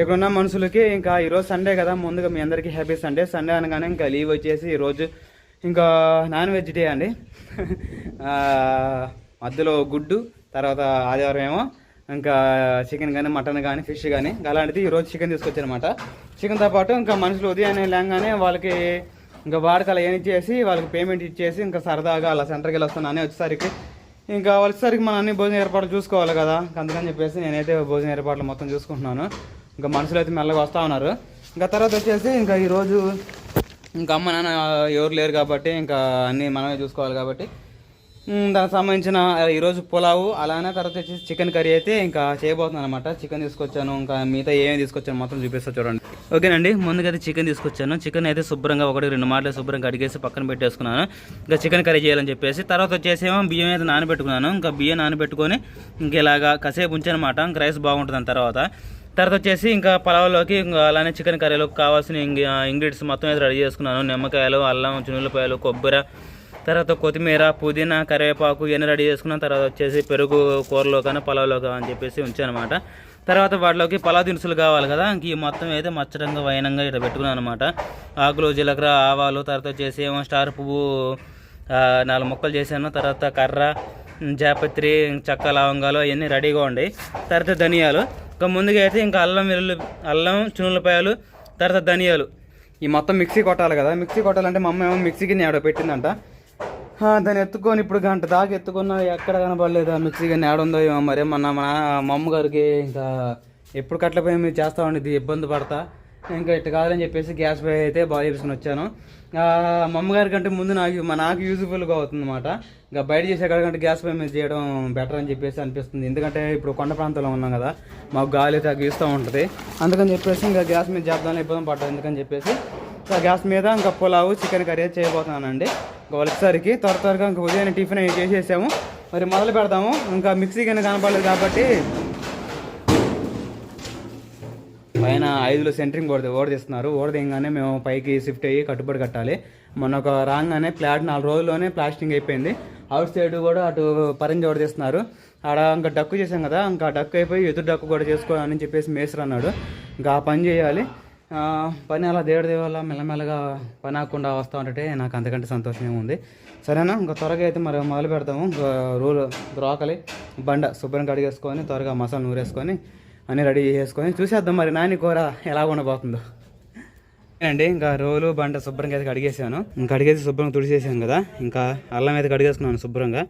ఇక్కడున్న మనుషులకి ఇంకా ఈరోజు సండే కదా ముందుగా మీ అందరికీ హ్యాపీ సండే సండే అనగానే ఇంకా లీవ్ వచ్చేసి ఈరోజు ఇంకా నాన్ వెజ్ డే అండి. మధ్యలో గుడ్డు తర్వాత ఆదివారం ఏమో ఇంకా చికెన్ కానీ మటన్ కానీ ఫిష్ కానీ అలాంటిది ఈరోజు చికెన్ తీసుకొచ్చారనమాట. చికెన్తో పాటు ఇంకా మనుషులు ఉదయాన్నే లేగానే వాళ్ళకి ఇంకా వాడకాలు ఏం ఇచ్చేసి వాళ్ళకి పేమెంట్ ఇచ్చేసి ఇంకా సరదాగా అలా సెంటర్కి వెళ్ళి వస్తున్నాను వచ్చేసరికి. ఇంకా వచ్చేసరికి మన అన్ని భోజన ఏర్పాట్లు చూసుకోవాలి కదా. అందుకని చెప్పేసి నేనైతే భోజన ఏర్పాట్లు మొత్తం చూసుకుంటున్నాను. ఇంకా మనుషులు అయితే మెల్లగా వస్తూ ఉన్నారు. ఇంకా తర్వాత వచ్చేసి ఇంకా ఈరోజు ఇంకా అమ్మ నాన్న ఎవరు లేరు కాబట్టి ఇంకా అన్నీ మనమే చూసుకోవాలి కాబట్టి దానికి సంబంధించిన ఈరోజు పులావు అలానే తర్వాత వచ్చేసి చికెన్ కర్రీ అయితే ఇంకా చేయబోతున్నాను అనమాట చికెన్ తీసుకొచ్చాను ఇంకా మిగతా ఏమేమి తీసుకొచ్చాను మొత్తం చూపిస్తా చూడండి. ఓకేనండి ముందుకైతే అయితే చికెన్ తీసుకొచ్చాను. చికెన్ అయితే శుభ్రంగా ఒకటి రెండు మాటలు శుభ్రంగా అడిగేసి పక్కన పెట్టేసుకున్నాను. ఇంకా చికెన్ కర్రీ చేయాలని చెప్పేసి తర్వాత వచ్చేసి ఏమో బియ్యం అయితే నానబెట్టుకున్నాను. ఇంకా బియ్యం నానబెట్టుకొని ఇంక ఇలాగా కసేపు ఉంచానమాట. ఇంకా రైస్ బాగుంటుంది దాని తర్వాత. తర్వాత వచ్చేసి ఇంకా పలావ్లోకి ఇంకా అలానే చికెన్ కర్రీలోకి కావాల్సిన ఇంగ్రీడియంట్స్ మొత్తం అయితే రెడీ చేసుకున్నాను. నిమ్మకాయలు అల్లం చున్నులపాయలు కొబ్బరి తర్వాత కొత్తిమీర పుదీనా కరివేపాకు ఇవన్నీ రెడీ చేసుకున్న తర్వాత వచ్చేసి పెరుగు కూరలో కానీ పలావ్లో కానీ అని చెప్పేసి ఉంచానమాట. తర్వాత వాటిలోకి పలావ్ దినుసులు కావాలి కదా ఇంక ఈ మొత్తం అయితే మచ్చడంగా వైనంగా ఇట్లా పెట్టుకున్నాను అనమాట. ఆకులు జీలకర్ర ఆవాలు తర్వాత వచ్చేసి ఏమో స్టార్ పువ్వు నాలుగు ముక్కలు చేశాను. తర్వాత కర్ర జాపత్రి చక్క లవంగాలు అవన్నీ రెడీగా ఉండి తర్వాత ధనియాలు. ఇంకా ముందుగా అయితే ఇంకా అల్లం వెల్లుల్లి అల్లం చునులపాయలు తర్వాత ధనియాలు. ఈ మొత్తం మిక్సీ కొట్టాలి కదా. మిక్సీ కొట్టాలంటే మా అమ్మ ఏమో మిక్సీకి ఆడ పెట్టిందంట. దాన్ని ఎత్తుకొని ఇప్పుడు గంట దాకా ఎత్తుకున్నా ఎక్కడ కనబడలేదు ఆ మిక్సీ కానీ ఆడుందో ఏమో మరి. మన మా అమ్మగారికి ఇంకా ఎప్పుడు కట్లపోయి మీరు చేస్తా ఉండేది ఇబ్బంది పడతా. ఇంకా ఇట్ట కాదని చెప్పేసి గ్యాస్ పై అయితే బాగా చేసుకుని వచ్చాను. మా అమ్మగారి కంటే ముందు నాకు మా నాకు యూజ్ఫుల్గా అవుతుందన్నమాట. ఇంకా బయట చేసే కంటే గ్యాస్ పై మీద చేయడం బెటర్ అని చెప్పేసి అనిపిస్తుంది. ఎందుకంటే ఇప్పుడు కొండ ప్రాంతంలో ఉన్నాం కదా మాకు గాలి అయితే గీస్తూ ఉంటుంది. అందుకని చెప్పేసి ఇంకా గ్యాస్ మీద చేద్దాం ఇబ్బంది పడ్డా ఎందుకని చెప్పేసి ఆ గ్యాస్ మీద ఇంకా పులావు చికెన్ కర్రీ చేయబోతున్నానండి. ఇంకా వచ్చేసరికి త్వర త్వరగా ఇంకా ఉదయం టిఫిన్ చేసేసాము. మరి మొదలు పెడతాము ఇంకా మిక్సీ కింద కనపడలేదు కాబట్టి పైన ఐదులో సెంటరింగ్ ఓడది ఓడదీస్తున్నారు ఓడదీయగానే మేము పైకి షిఫ్ట్ అయ్యి కట్టుబడి కట్టాలి. మొన్న ఒక రాగానే ఫ్లాట్ నాలుగు రోజుల్లోనే ప్లాస్టింగ్ అయిపోయింది. అవుట్ సైడ్ కూడా అటు పరంజి ఓడదీస్తున్నారు ఆడ ఇంకా డక్కు చేసాం కదా ఇంకా డక్కు అయిపోయి ఎదురు డక్కు కూడా చేసుకోవాలని చెప్పేసి మేస్త్రి అన్నాడు. ఇంకా ఆ పని చేయాలి. పని అలా దేవుడి దేవాల మెల్లమెల్లగా పని ఆకుండా వస్తూ ఉంటే నాకు అంతకంటే సంతోషం ఏముంది సరేనా? ఇంకా త్వరగా అయితే మరి మొదలు పెడతాము. ఇంకా రోకలి బండ శుభ్రంగా కడిగేసుకొని త్వరగా మసాలా నూరేసుకొని అన్నీ రెడీ చేసుకొని చూసేద్దాం మరి నాని కూర ఎలా ఉండబోతుందో అండి ఇంకా రోలు బండ శుభ్రంగా అయితే కడిగేసాను. ఇంకా కడిగేసి శుభ్రంగా తుడిచేసాను కదా. ఇంకా అల్లం అయితే కడిగేసుకున్నాను శుభ్రంగా.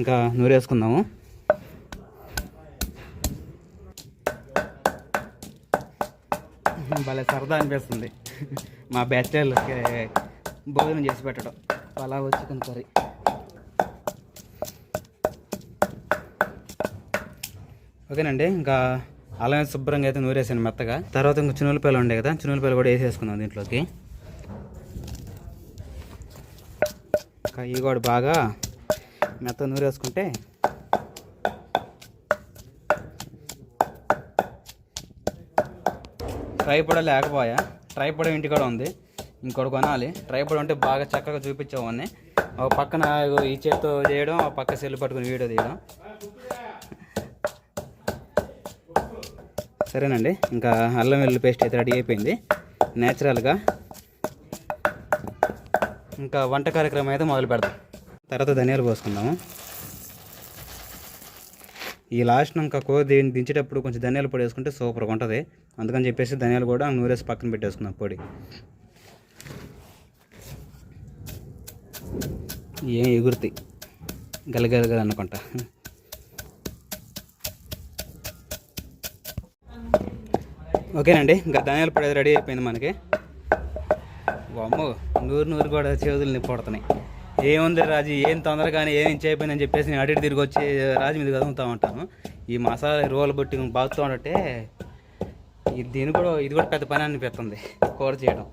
ఇంకా నూరేసుకుందాము. భలే సరదా అనిపిస్తుంది. మా బ్యాచిలర్లకి భోజనం చేసి పెట్టడం. అలా వచ్చి చికెన్ కర్రీ. ఓకేనండి ఇంకా అలాగే శుభ్రంగా అయితే నూరేసాను మెత్తగా. తర్వాత ఇంకా చునులపాయలు ఉండే కదా చునులపాయలు కూడా వేసేసుకుందాం దీంట్లోకి. ఇవి కూడా బాగా మెత్త నూరేసుకుంటే ట్రైపడ లేకపోయా? ట్రైపడ ఇంటి కూడా ఉంది. ఇంకోటి కొనాలి. ట్రైపడ ఉంటే బాగా చక్కగా చూపించేవాడిని. ఒక పక్కన ఈ చేతితో చేయడం ఒక పక్క సెల్లు పట్టుకుని వీడియో తీయడం. సరేనండి. ఇంకా అల్లం వెల్లుల్లి పేస్ట్ అయితే రెడీ అయిపోయింది. నేచురల్గా ఇంకా వంట కార్యక్రమం అయితే మొదలు పెడదాం. తర్వాత ధనియాలు పోసుకుందాము. ఈ లాస్ట్ ఇంకా కో దీన్ని దించేటప్పుడు కొంచెం ధనియాల పొడి వేసుకుంటే సూపర్గా ఉంటుంది. అందుకని చెప్పేసి ధనియాలు కూడా నూరేసి పక్కన పెట్టేసుకుందాం పొడి. ఏం ఎగురుతాయి. గలగలగల అనుకుంటా ఓకేనండి ఇంకా ధనియాల పొడి రెడీ అయిపోయింది మనకి. అమ్మో నూరు నూరు కూడా చేతులు నొప్పి పడుతున్నాయి. ఏముంది రాజు ఏం తొందరగానే ఏం చేయకపోయిందని చెప్పేసి నేను అటు ఇటు తిరిగి వచ్చి రాజు మీద కదులుతూ ఉంటాను. ఈ మసాలా రోలు బట్టి బాగుతూ ఉంటే దీని కూడా ఇది కూడా పెద్ద పని అనిపిస్తుంది కూర చేయడం.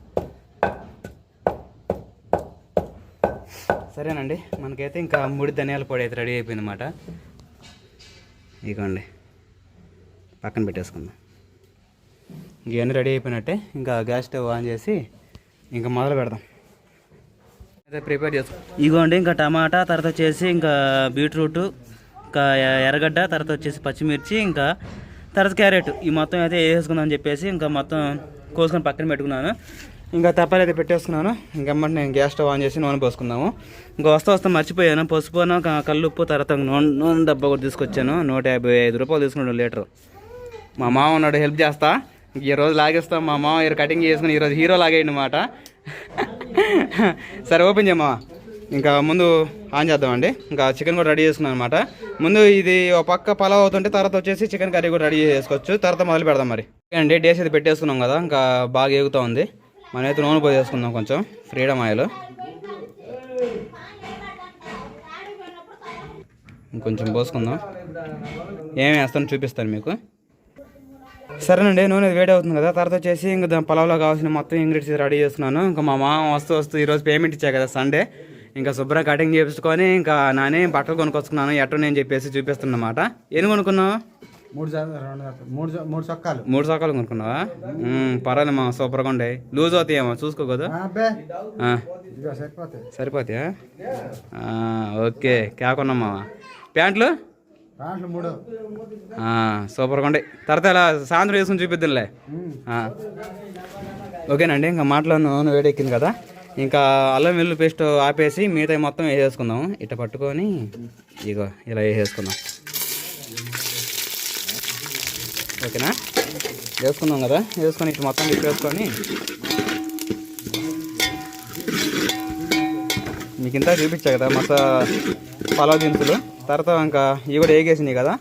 సరేనండి మనకైతే ఇంకా ముడి ధనియాల పొడి అయితే రెడీ అయిపోయింది అన్నమాట ఇదిగోండి పక్కన పెట్టేసుకుందాం. ఇవన్నీ రెడీ అయిపోయినట్టే ఇంకా గ్యాస్ స్టవ్ ఆన్ చేసి ఇంకా మొదలు పెడదాం. అయితే ప్రిపేర్ చేసుకో ఇగోండి ఇంకా టమాటా తర్వాత వచ్చేసి ఇంకా బీట్రూట్ ఇంకా ఎర్రగడ్డ తర్వాత వచ్చేసి పచ్చిమిర్చి ఇంకా తర్వాత క్యారెట్. ఈ మొత్తం అయితే వేసుకుందాం అని చెప్పేసి ఇంకా మొత్తం కోసుకొని పక్కన పెట్టుకున్నాను. ఇంకా తప్పలు అయితే పెట్టేసుకున్నాను. ఇంకమ్మంటే నేను గ్యాస్ స్టవ్ ఆన్ చేసి నూనె పోసుకుందాము. ఇంకా వస్తా వస్తా మర్చిపోయాను. పసుపును కళ్ళు కల్లుప్పు తర్వాత నూనె నూనె డబ్బా కూడా తీసుకొచ్చాను. నూట యాభై ఐదు రూపాయలు తీసుకున్నాడు లీటర్. మా మామ ఉన్నాడు హెల్ప్ చేస్తా. ఈ రోజు లాగేస్తాం మా మామ ఈరోజు కటింగ్ చేసుకుని ఈరోజు హీరో లాగేయండి అనమాట సరే ఓపెన్ చేయమ్మా. ఇంకా ముందు ఆన్ చేద్దామండి. ఇంకా చికెన్ కూడా రెడీ చేసుకున్నాను అనమాట ముందు ఇది ఒక పక్క పలావ్ అవుతుంటే తర్వాత వచ్చేసి చికెన్ కర్రీ కూడా రెడీ చేసుకోవచ్చు. తర్వాత మొదలు పెడదాం మరి. అండి డేస్ అయితే పెట్టేసుకున్నాం కదా ఇంకా బాగా ఎగుతూ ఉంది. మనమైతే నూనె పోసేసుకుందాం కొంచెం ఫ్రీడమ్ ఆయిల్ ఇంకొంచెం పోసుకుందాం. ఏమి వేస్తాను చూపిస్తాను మీకు. సరేనండి నూనె వేడి అవుతుంది కదా తర్వాత వచ్చేసి ఇంకా దాని పొలంలో కావాల్సిన మొత్తం ఇంగ్రీడియంట్స్ రెడీ చేస్తున్నాను. ఇంకా మా మామ వస్తూ వస్తూ ఈరోజు పేమెంట్ ఇచ్చా కదా సండే ఇంకా శుభ్రంగా కటింగ్ చేపించుకొని ఇంకా నానే బట్టలు కొనుక్కొచ్చుకున్నాను ఎట్టు నేను చెప్పేసి చూపిస్తున్నమాట. ఏం కొనుక్కున్నావు? మూడు మూడు మూడు చొక్కాలు. మూడు సకాలు కొనుక్కున్నావా? మ్మ్, పర్వాలేదు మా సూపర్గా ఉండే లూజ్ అవుతాయేమో చూసుకోకూడదు సరిపోతాయి. సరిపోతాయా? ఓకే. కాకున్నామా ప్యాంట్లు? సూపర్గా ఉండే తర్వాత ఇలా సాయంత్రం వేసుకుని చూపిద్దాంలే. ఓకేనండి ఇంకా మాటలో నూనె వేడెక్కింది కదా. ఇంకా అల్లం వెల్లుల్లి పేస్ట్ ఆపేసి మిగతా మొత్తం వేసేసుకుందాం ఇట్ట పట్టుకొని ఇగో ఇలా వేసేసుకుందాం. ఓకేనా? వేసుకుందాం కదా. వేసుకొని ఇటు మొత్తం తిప్పేసుకొని మీకు ఇంత చూపించా కదా మొత్తం పలావ్ దినుసులు. తర్వాత ఇంకా ఇవి కూడా వేగేసినాయి కదా.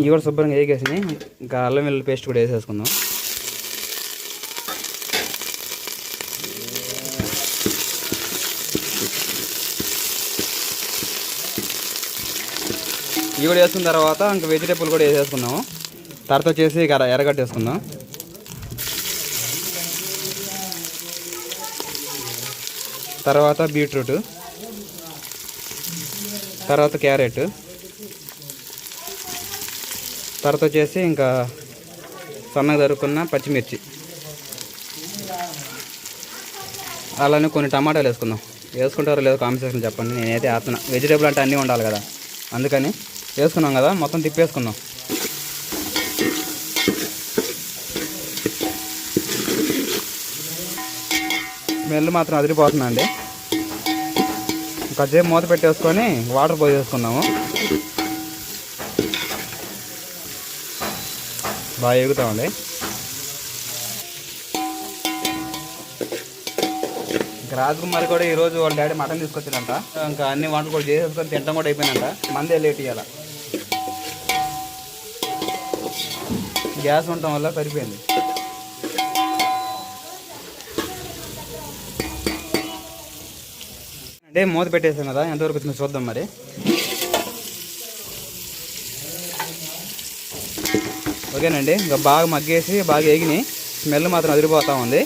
ఇవి కూడా శుభ్రంగా వేగేసినాయి ఇంకా అల్లం వెల్లుల్లి పేస్ట్ కూడా వేసేసుకుందాం. ఇవి కూడా వేసుకున్న తర్వాత ఇంకా వెజిటేబుల్ కూడా వేసేసుకున్నాము తర్వాత వచ్చేసి ఇక ఎర్రగడ్డ వేసుకుందాం. తర్వాత బీట్రూట్ తర్వాత క్యారెట్ తర్వాత వచ్చేసి ఇంకా సన్నగా తరుక్కున్న పచ్చిమిర్చి. అలానే కొన్ని టమాటాలు వేసుకుందాం. వేసుకుంటారో లేదో కాంబినేషన్ చెప్పండి. నేనైతే ఆస్తున్నా వెజిటేబుల్ అంటే అన్నీ ఉండాలి కదా. అందుకని వేసుకున్నాం కదా. మొత్తం తిప్పేసుకుందాం. స్మెల్ మాత్రం అదిరిపోతుందండి. కొంచెం మూత పెట్టేసుకొని వాటర్ పోసేసుకున్నాము బాగా ఎగుతామండి ఇంకా రాజకుమారి కూడా ఈరోజు వాళ్ళ డాడీ మటన్ తీసుకొచ్చారంట ఇంకా అన్ని వంటలు కూడా చేసేసుకొని తింటాం కూడా అయిపోయిందంట. మందే లేట్ ఇవ్వాల గ్యాస్ ఉండటం వల్ల సరిపోయింది. అంటే మూత పెట్టేసాం కదా ఎంతవరకు వచ్చిందో చూద్దాం మరి. ఓకేనండి ఇంకా బాగా మగ్గేసి బాగా ఎగినాయి స్మెల్ మాత్రం అదిరిపోతూ ఉంది.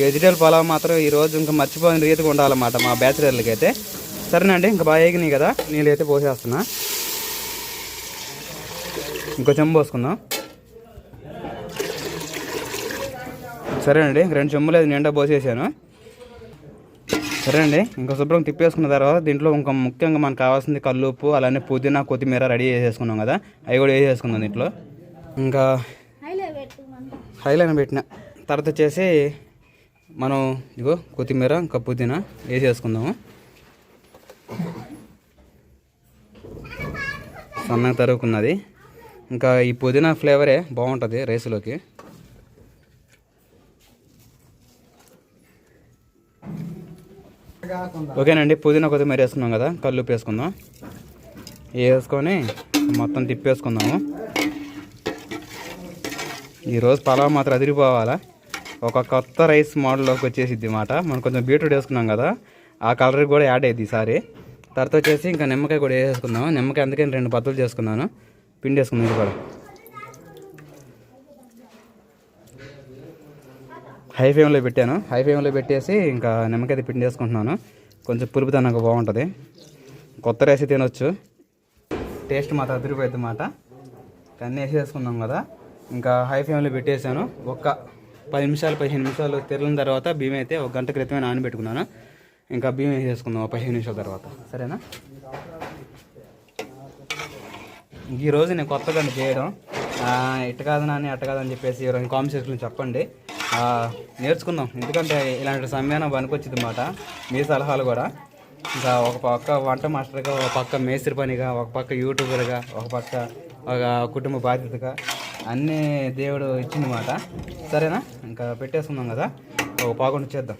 వెజిటేబుల్ పలావ్ మాత్రం ఈరోజు ఇంకా మర్చిపోయిన రీతిగా ఉండాలన్నమాట మా బ్యాచిలర్లకి అయితే. సరేనండి ఇంకా బాగా ఎగినాయి కదా నీళ్ళు అయితే పోసేస్తున్నా. ఇంకో చెంబు పోసుకుందాం. సరేనండి రెండు చెంబులు అది నిండా పోసేసాను. సరే అండి ఇంకా శుభ్రం తిప్పేసుకున్న తర్వాత దీంట్లో ఇంకా ముఖ్యంగా మనకు కావాల్సింది కల్లుప్పు అలానే పుదీనా కొత్తిమీర రెడీ చేసేసుకున్నాం కదా. అవి కూడా వేసేసుకుందాం దీంట్లో. ఇంకా హైలైన్ పెట్టిన. తర్వాత వచ్చేసి మనం ఇగో కొత్తిమీర ఇంకా పుదీనా వేసేసుకుందాము. సన్నగా తరుగుకున్నది. ఇంకా ఈ పుదీనా ఫ్లేవరే బాగుంటుంది రైస్లోకి. ఓకేనండి పుదీనా కొత్తిమీర వేసుకున్నాం కదా కళ్ళు వేసుకుందాం. వేసుకొని మొత్తం తిప్పేసుకుందాము. ఈరోజు పలావ్ మాత్రం అదిరిపోవాలా? ఒక కొత్త రైస్ మోడల్లోకి వచ్చేసిద్ది మాట. మనం కొంచెం బీట్రూట్ వేసుకున్నాం కదా ఆ కలర్ కూడా యాడ్ అయ్యింది ఈసారి. తర్వాత వచ్చేసి ఇంకా నిమ్మకాయ కూడా వేసేసుకుందాము. నిమ్మకాయ అందుకని రెండు పద్ధతులు చేసుకున్నాను. పిండి వేసుకున్నాం ఇది కూడా. హై ఫ్లేమ్లో పెట్టాను. హై ఫ్లేమ్లో పెట్టేసి ఇంకా నిమ్మకాయ పిండి వేసుకుంటున్నాను. కొంచెం పులుపుతనంగా బాగుంటుంది. కొత్త రైస్ తినొచ్చు. టేస్ట్ మాత్రం అదిరిపోయింది మాట అన్నీ వేసేసుకున్నాం కదా. ఇంకా హై ఫ్లేమ్లో పెట్టేశాను. ఒక్క పది నిమిషాలు పదిహేను నిమిషాలు తిరిగిన తర్వాత బియ్యం అయితే ఒక గంట క్రితమే నానబెట్టుకున్నాను. ఇంకా బియ్యం వేసేసుకుందాం ఒక పదిహేను నిమిషాల తర్వాత. సరేనా? ఈరోజు నేను కొత్తగా చేయడం. ఆ, ఇట్ట కాదు నాని అట్ట కాదని చెప్పేసి ఎవరైనా కామెంట్ సెక్షన్లో చెప్పండి. నేర్చుకుందాం. ఎందుకంటే ఇలాంటి సమయానం పనికొచ్చింది అన్నమాట మీ సలహాలు కూడా. ఇంకా ఒక పక్క వంట మాస్టర్గా ఒక పక్క మేస్త్రి పనిగా ఒక పక్క యూట్యూబర్గా ఒక పక్క ఒక కుటుంబ బాధ్యతగా అన్నీ దేవుడు ఇచ్చిందన్నమాట. సరేనా? ఇంకా పెట్టేసుకుందాం కదా. ఒక పాకుండా చేద్దాం.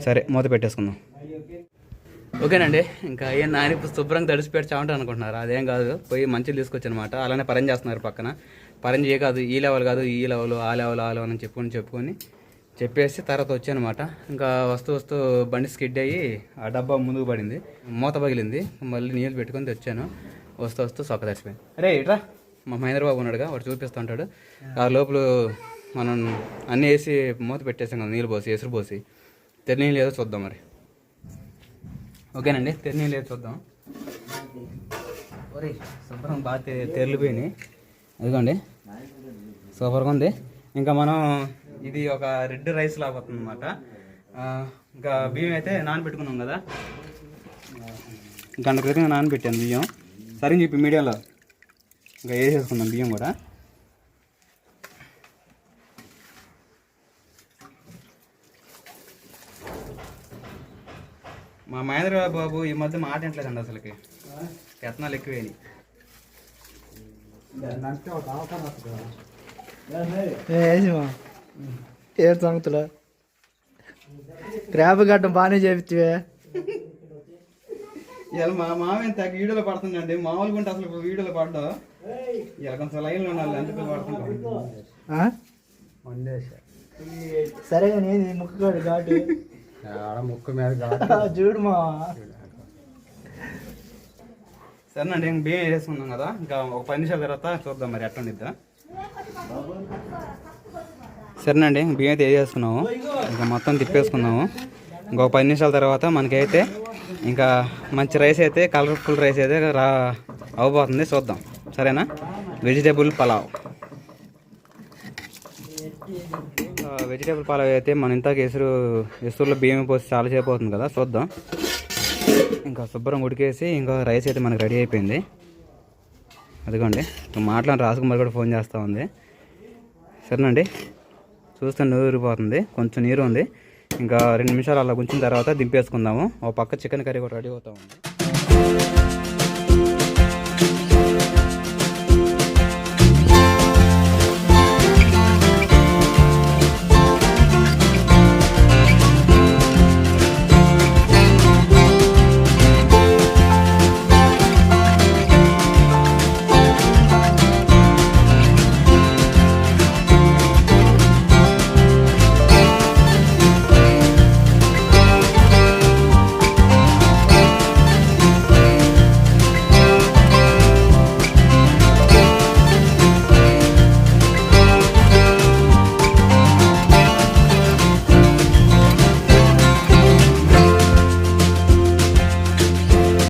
సరే మూత పెట్టేసుకుందాం. ఓకేనండి ఇంకా ఏం నాని శుభ్రంగా తడిసిపెట్టి చావంటారు అనుకుంటున్నారు? అదేం కాదు పోయి మంచిలు తీసుకొచ్చి అనమాట అలానే పరం చేస్తున్నారు పక్కన. పరం చేయ కాదు ఈ లెవెల్ కాదు ఈ లెవెల్ ఆ లెవెల్ ఆ లెవెల్ అని చెప్పుకొని చెప్పుకొని చెప్పేసి తర్వాత వచ్చానమాట. ఇంకా వస్తూ వస్తూ బండి స్కిడ్ అయ్యి ఆ డబ్బా ముందుకు పడింది. మూత పగిలింది. మళ్ళీ నీళ్ళు పెట్టుకొని తెచ్చాను. వస్తూ వస్తూ సొక్క తడిసిపోయింది. అరే ఇట్రా మా మహేంద్ర బాబు ఉన్నాడుగా వాడు చూపిస్తూ ఉంటాడు. ఆ లోపల మనం అన్నీ వేసి మూత పెట్టేసాం కదా నీళ్ళు పోసి ఎసురు పోసి. తెల్ల లేదో చూద్దాం మరి. ఓకేనండి తెరిని లేదు చూద్దాం. ఒరే శుభ్రం బాగా తె తెరిలిపోయినాయి. అదిగోండి సూపర్గా ఉంది. ఇంకా మనం ఇది ఒక రెడ్ రైస్ లాగా అనమాట ఇంకా బియ్యం అయితే నానబెట్టుకున్నాం కదా. గంట క్రితం నానబెట్టాను బియ్యం. సరే చెప్పి మీడియాలో ఇంకా వేసేసుకుందాం బియ్యం కూడా. మా మహేంద్ర బాబు ఈ మధ్య మాట వింటలేదండి అసలుకి. యత్నాలు ఎక్కువేని ఏ సంగతులు. క్రాబ్ గడ్డం బాగానే చేపించే ఇలా మా మామయ్య తగ్గ వీడియోలో పడుతుందండి. మామూలుగా ఉంటే అసలు వీడియోలో పడ్డా ఇలా కొంచెం లైన్లో ఉండాలి ఎంత పడుతుంటాం. వండేసా. సరే కానీ ఏంది ముక్కగాడు ఘాటు. ఆడ ముక్కు మీద ఘాటు. చూడు మా సరేనండి ఇంక బియ్యం వేసుకున్నాం కదా. ఇంకా ఒక పది నిమిషాల తర్వాత చూద్దాం మరి ఎట్లా ఉండిద్దా. సరేనండి ఇంక బియ్యం అయితే వేసేసుకున్నాము. ఇంకా మొత్తం తిప్పేసుకున్నాము ఇంకొక పది నిమిషాల తర్వాత మనకైతే ఇంకా మంచి రైస్ అయితే కలర్ఫుల్ రైస్ అయితే రా అవబోతుంది. చూద్దాం. సరేనా? వెజిటేబుల్ పలావ్. వెజిటేబుల్ పాలవ్ అయితే మన ఇంతకు ఎసురు ఎసురులో బియ్యం పోసి చాలా సేపు అవుతుంది కదా చూద్దాం. ఇంకా శుభ్రం ఉడికేసి ఇంకా రైస్ అయితే మనకు రెడీ అయిపోయింది. అదిగోండి మాట్లాడిన మాట్లాడి రాసుకుమార్ కూడా ఫోన్ చేస్తూ ఉంది. సరేనండి చూస్తే నీరు ఊరిపోతుంది కొంచెం నీరు ఉంది. ఇంకా రెండు నిమిషాలు అలా ఉంచిన తర్వాత దింపేసుకుందాము. ఒక పక్క చికెన్ కర్రీ కూడా రెడీ అవుతా ఉంది.